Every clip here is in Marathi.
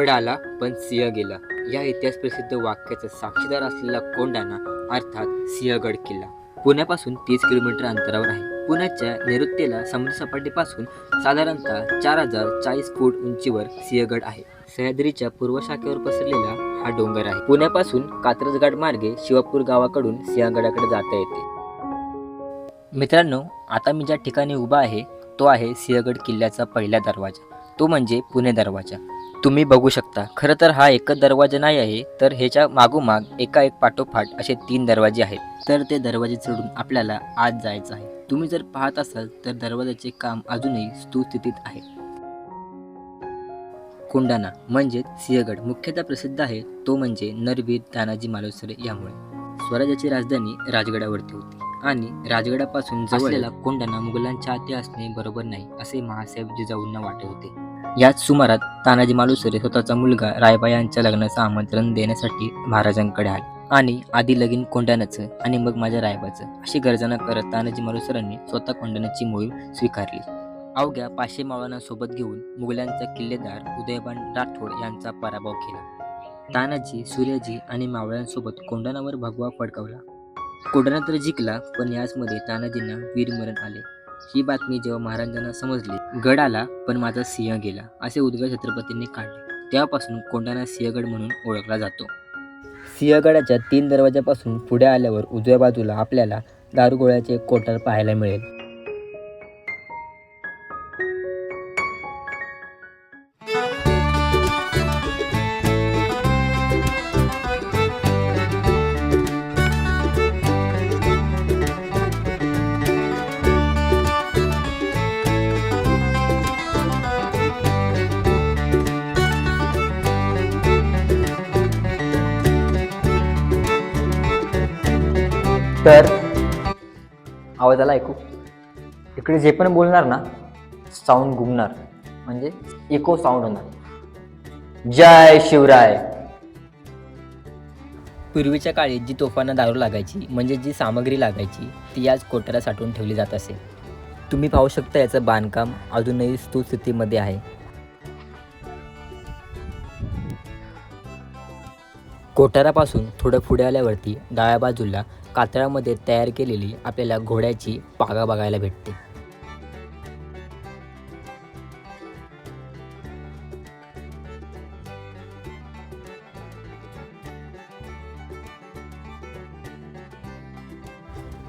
गड आला पण सिंह गेला. या इतिहास प्रसिद्ध वाक्याचा साक्षीदार असलेला कोंडाणा अर्थात सिंहगड किल्ला. पुण्यापासून तीस किलोमीटर अंतरावर आहे. पुण्याच्या नैऋत्येला समुद्रसपाटीपासून साधारणतः चार हजार चाळीस फूट उंचीवर सिंहगड आहे. सह्याद्रीच्या पूर्व शाखेवर पसरलेला हा डोंगर आहे. पुण्यापासून कात्रजगड मार्गे शिवापूर गावाकडून सिंहगडाकडे जाता येते. मित्रांनो आता मी ज्या ठिकाणी उभा आहे तो आहे सिंहगड किल्ल्याचा पहिला दरवाजा. तो म्हणजे पुणे दरवाजा. तुम्ही बघू शकता. खरं तर हा एकच दरवाजा नाही आहे तर ह्याच्या मागोमाग एका एक पाठोपाठ असे तीन दरवाजे आहेत. तर ते दरवाजे चढून आपल्याला आत जायचं आहे. तुम्ही जर पाहत असाल तर दरवाजाचे काम अजूनही सुस्थितीत आहे. कोंडाणा म्हणजेच सिंहगड मुख्यतः प्रसिद्ध आहे. तो म्हणजे नरवीर तानाजी मालुसरे यामुळे. स्वराज्याची राजधानी राजगडावरती होती आणि राजगडापासून जवळला कोंडाणा मुघलांच्या हाती असणे बरोबर नाही असे महासाहेब जिजाऊंना वाटत होते. याच सुमारात तानाजी मालुसरे स्वतःचा मुलगा रायबा यांच्या लग्नाचं आमंत्रण देण्यासाठी महाराजांकडे आले. आणि आधी लगीन कोंडाण्याचं आणि मग माझ्या रायबाचं अशी गर्जना करत तानाजी मालुसरांनी स्वतः कोंडाण्याची मोहीम स्वीकारली. अवघ्या पाचशे मावळांसोबत घेऊन मुघलांचा किल्लेदार उदयबान राठोड यांचा पराभव केला. तानाजी सूर्याजी आणि मावळ्यांसोबत कोंडाणावर भगवा फडकावला. कोंडाणा तर जिंकला पण याचमध्ये तानाजींना वीरमरण आले. ही बातमी जेव्हा महाराजांना समजली गड आला पण माझा सिंह गेला असे उद्गार छत्रपतींनी काढले. तेव्हापासून कोंढाणा सिंहगड म्हणून ओळखला जातो. सिंहगडाच्या तीन दरवाजापासून पुढे आल्यावर उजव्या बाजूला आपल्याला दारुगोळ्याचे कोठार पाहायला मिळेल. तर आवाजाला ऐकू. इकडे जे पण बोलणार ना साऊंड घुमणार म्हणजे इको साऊंड होणार. जय शिवराय. पूर्वीच्या काळी जी तोफांना दारू लागायची म्हणजे जी सामग्री लागायची ती आज कोटारा साठवून ठेवली जात असे. तुम्ही पाहू शकता याचं बांधकाम अजूनही स्तुस्थितीमध्ये आहे. कोटारापासून थोडं पुढे आल्यावरती डाव्या बाजूला कातळामध्ये तयार केलेली आपल्याला घोड्याची पागा बघायला भेटते.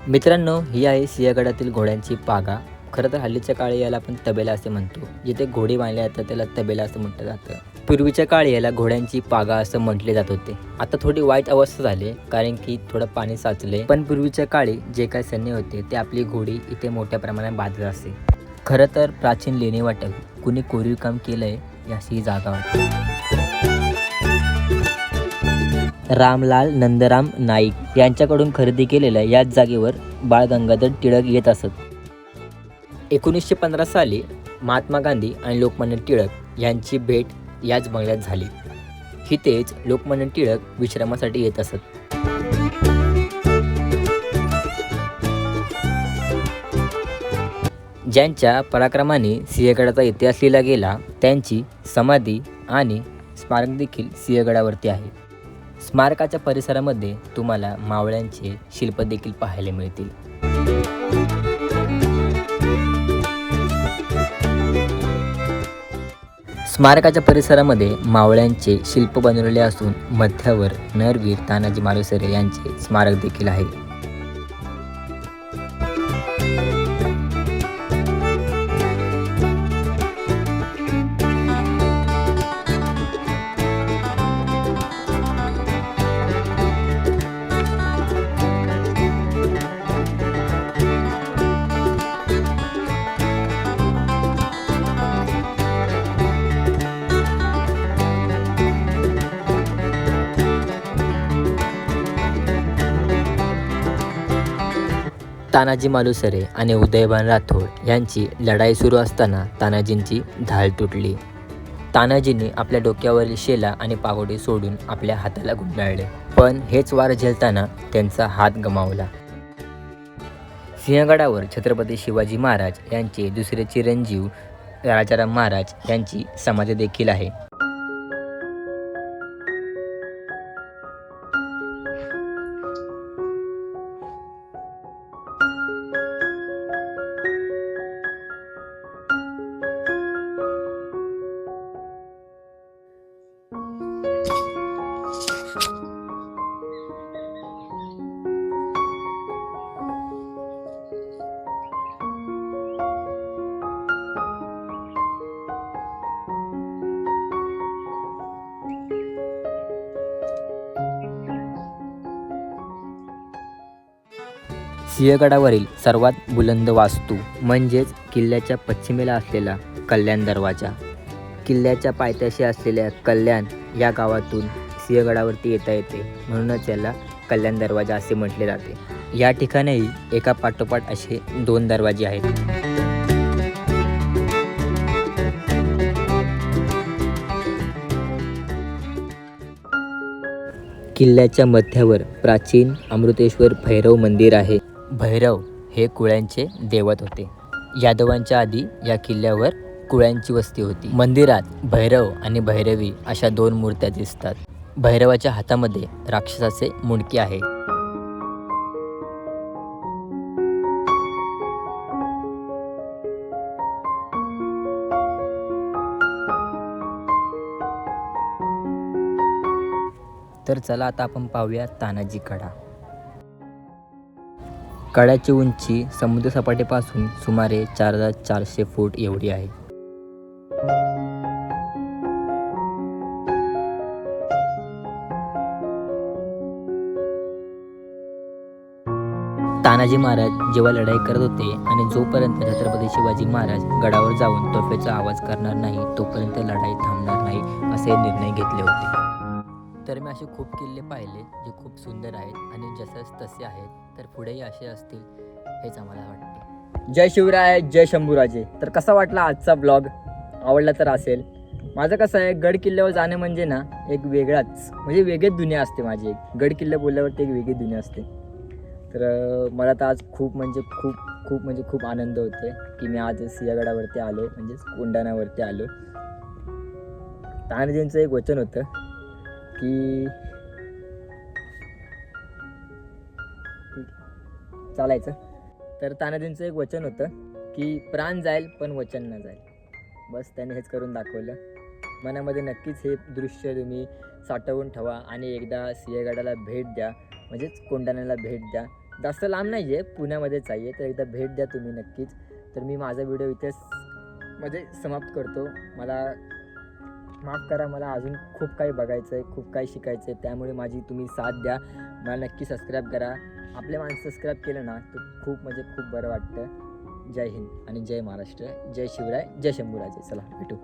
मित्रांनो ही आहे सिंहगडातील घोड्यांची पागा. खरं तर हल्लीच्या काळी याला आपण तबेला असे म्हणतो. जिथे घोडे बांधले जातात त्याला तबेला असं म्हटलं जातं. पूर्वीच्या काळी याला घोड्यांची पागा असं म्हटले जात होते. आता थोडी वाईट अवस्था झाली कारण की थोडं पाणी साचले पण पूर्वीच्या काळी जे काही सैन्य होते ते आपली घोडी इथे मोठ्या प्रमाणात बाधत असते खरं तर प्राचीन लेणी वाटक कुणी कोरीव काम केलंय याची जागा वाटते. रामलाल नंदराम नाईक यांच्याकडून खरेदी केलेल्या याच जागेवर बाळ गंगाधर टिळक येत असत. एकोणीसशे पंधरा साली महात्मा गांधी आणि लोकमान्य टिळक यांची भेट याच बंगल्यात झाली. हितेच लोकमान्य टिळक विश्रामासाठी येत असत. ज्यांच्या पराक्रमाने सिंहगडाचा इतिहास लिहिला गेला त्यांची समाधी आणि स्मारक देखील सिंहगडावरती आहे. स्मारकाच्या परिसरामध्ये तुम्हाला मावळ्यांचे शिल्प देखील पाहायला मिळतील. स्मारकाच्या परिसरामध्ये मावळ्यांचे शिल्प बनवलेले असून मध्यावर नरवीर तानाजी मालुसरे यांचे स्मारक देखील आहे. तानाजी मालुसरे आणि उदयभान राठोड यांची लढाई सुरू असताना तानाजींची ढाल तुटली. तानाजींनी आपल्या डोक्यावरील शेला आणि पागोडी सोडून आपल्या हाताला गुंडाळले. पण हेच वार झेलताना त्यांचा हात गमावला. सिंहगडावर छत्रपती शिवाजी महाराज यांचे दुसरे चिरंजीव राजाराम महाराज यांची समाधी देखील आहे. सिंहगडावरील सर्वात बुलंद वास्तू म्हणजेच किल्ल्याच्या पश्चिमेला असलेला कल्याण दरवाजा. किल्ल्याच्या पायथ्याशी असलेल्या कल्याण या गावातून सिंहगडावरती येता येते. म्हणूनच याला कल्याण दरवाजा असे म्हटले जाते. या ठिकाणीही एका पाठोपाठ असे दोन दरवाजे आहेत. किल्ल्याच्या मध्यावर प्राचीन अमृतेश्वर भैरव मंदिर आहे. भैरव हे कुळ्यांचे दैवत होते. यादवांच्या आधी या किल्ल्यावर कुळ्यांची वस्ती होती. मंदिरात भैरव आणि भैरवी अशा दोन मूर्त्या दिसतात. भैरवाच्या हातामध्ये राक्षसाचे मुंडके आहे. तर चला आता आपण पाहूया तानाजी कडा. कड्याची उंची समुद्रसपाटीपासून सुमारे चार हजार चारशे फूट एवढी आहे. तानाजी महाराज जेव्हा लढाई करत होते आणि जोपर्यंत छत्रपती शिवाजी महाराज गडावर जाऊन तोफेचा आवाज करणार नाही तोपर्यंत लढाई थांबणार नाही असे निर्णय घेतले होते. तर मी असे खूप किल्ले पाहिले जे खूप सुंदर आहेत आणि जसंच तसे आहेत तर पुढेही असे असतील हेच आम्हाला वाटते. जय शिवराय जय शंभूराजे. तर कसा वाटला आजचा ब्लॉग आवडला तर असेल. माझं कसं आहे गड किल्ल्यावर जाणं म्हणजे ना एक वेगळाच म्हणजे वेगळीच दुनिया असते माझी एक. गड किल्ले बोलल्यावरती एक वेगळी दुनिया असते. तर मला तर आज खूप म्हणजे खूप खूप म्हणजे खूप आनंद होते की मी आज सिंहगडावरती आलो म्हणजेच कोंडाण्यावरती आलो तानाजींचं एक वचन होतं की चालायचं. तर तानाजींचं एक वचन होतं की प्राण जाईल पण वचन न जाईल. बस त्याने हेच करून दाखवलं. मनामध्ये नक्कीच हे दृश्य तुम्ही साठवून ठेवा आणि एकदा सिंहगडाला भेट द्या. म्हणजेच कोंडाण्याला भेट द्या. जास्त लांब नाही आहे पुण्यामध्येच आहे तर एकदा भेट द्या तुम्ही नक्कीच. तर मी माझा व्हिडिओ इथेच म्हणजे समाप्त करतो. मला माफ करा मला अजून खूप काही बघायचं आहे खूप काही शिकायचं आहे त्यामुळे माझी तुम्ही साथ द्या. मला नक्की सबस्क्राईब करा. आपले माणसं सबस्क्राईब केलं ना तर खूप म्हणजे खूप बरं वाटतं. जय हिंद आणि जय महाराष्ट्र. जय शिवराय जय शंभूराजे. चला भेटू.